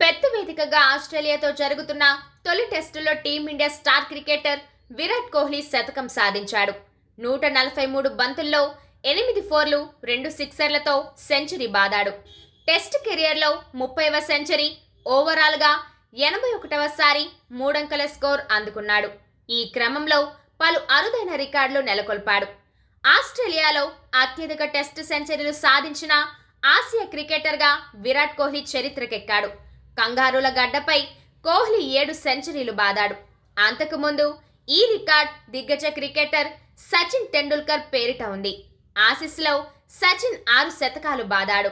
పెద్ద వేదికగా ఆస్ట్రేలియాతో జరుగుతున్న తొలి టెస్టులో team India star cricketer Virat Kohli శతకం సాధించాడు. నూట నలభై మూడు బంతుల్లో ఎనిమిది ఫోర్లు రెండు సిక్సర్లతో సెంచరీ బాదాడు. టెస్ట్ కెరియర్లో ముప్పైవ సెంచరీ ఓవరాల్గా ఎనభై ఒకటవసారి మూడంకల స్కోర్ అందుకున్నాడు. ఈ క్రమంలో పలు అరుదైన రికార్డులు నెలకొల్పాడు. ఆస్ట్రేలియాలో అత్యధిక టెస్ట్ సెంచరీలు సాధించిన ఆసియా క్రికెటర్గా విరాట్ కోహ్లీ చరిత్రకెక్కాడు. కంగారుల గడ్డపై కోహ్లీ ఏడు సెంచరీలు బాదాడు. అంతకుముందు ఈ రికార్డ్ దిగ్గజ క్రికెటర్ సచిన్ టెండూల్కర్ పేరిట ఉంది. ఆసిస్లో సచిన్ ఆరు శతకాలు బాదాడు.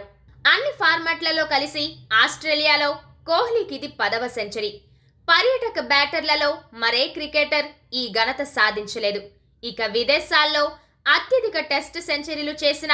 అన్ని ఫార్మాట్లలో కలిసి ఆస్ట్రేలియాలో కోహ్లీకి ఇది పదవ సెంచరీ. పర్యాటక బ్యాటర్లలో మరే క్రికెటర్ ఈ ఘనత సాధించలేదు. ఇక విదేశాల్లో అత్యధిక టెస్ట్ సెంచరీలు చేసిన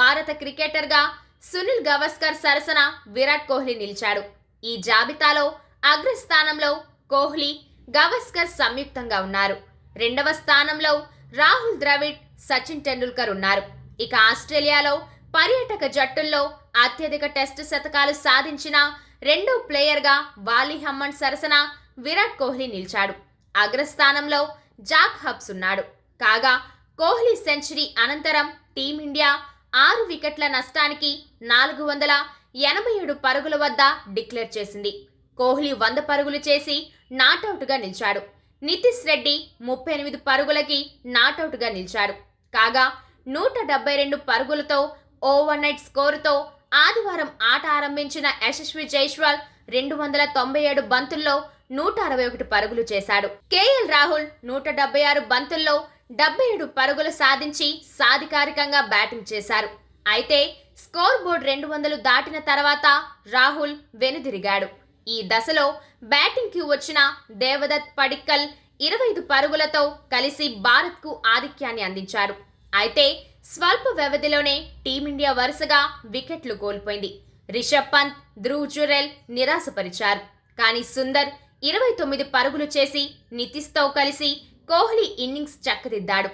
భారత క్రికెటర్గా సునీల్ గవస్కర్ సరసన విరాట్ కోహ్లీ నిలిచాడు. ఈ జాబితాలో అగ్రస్థానంలో కోహ్లీ గవస్కర్ సంయుక్తంగా ఉన్నారు. రెండవ స్థానంలో రాహుల్ ద్రవిడ్ సచిన్ టెండూల్కర్ ఉన్నారు. ఇక ఆస్ట్రేలియాలో పర్యాటక జట్టుల్లో అత్యధిక టెస్ట్ శతకాలు సాధించిన రెండో ప్లేయర్గా వాలి హమ్మన్ సరసన విరాట్ కోహ్లీ నిలిచాడు. అగ్రస్థానంలో జాక్ హబ్స్ ఉన్నాడు. కాగా కోహ్లీ సెంచరీ అనంతరం టీమిండియా ఆరు వికెట్ల నష్టానికి నాలుగు వందల ఎనభై ఏడు పరుగుల వద్ద డిక్లేర్ చేసింది. కోహ్లీ వంద పరుగులు చేసి నాటౌట్గా నిలిచాడు. నితీష్ రెడ్డి ముప్పై ఎనిమిది పరుగులకి నాటౌట్గా నిలిచాడు. కాగా నూట డెబ్బై రెండు పరుగులతో ఓవర్ నైట్ స్కోరుతో ఆదివారం ఆట ఆరంభించిన యశస్వి జైస్వాల్ రెండు వందల తొంభై ఏడు బంతుల్లో నూట అరవై ఒకటి పరుగులు చేశాడు. కేఎల్ రాహుల్ నూట డెబ్బై ఆరు బంతుల్లో డెబ్బై ఏడు పరుగులు సాధించి సాధికారికంగా బ్యాటింగ్ చేశారు. అయితే స్కోర్ బోర్డ్ రెండు వందలు దాటిన తర్వాత రాహుల్ వెనుదిరిగాడు. ఈ దశలో బ్యాటింగ్కి వచ్చిన దేవదత్ పడిక్కల్ ఇరవై ఐదు పరుగులతో కలిసి భారత్కు ఆధిక్యాన్ని అందించారు. అయితే స్వల్ప వ్యవధిలోనే టీమిండియా వరుసగా వికెట్లు కోల్పోయింది. రిషబ్ పంత్ ధ్రువ్ జురెల్ నిరాశపరిచారు. కానీ సుందర్ ఇరవై తొమ్మిది పరుగులు చేసి నితిష్తో కలిసి కోహ్లీ ఇన్నింగ్స్ చక్కదిద్దాడు.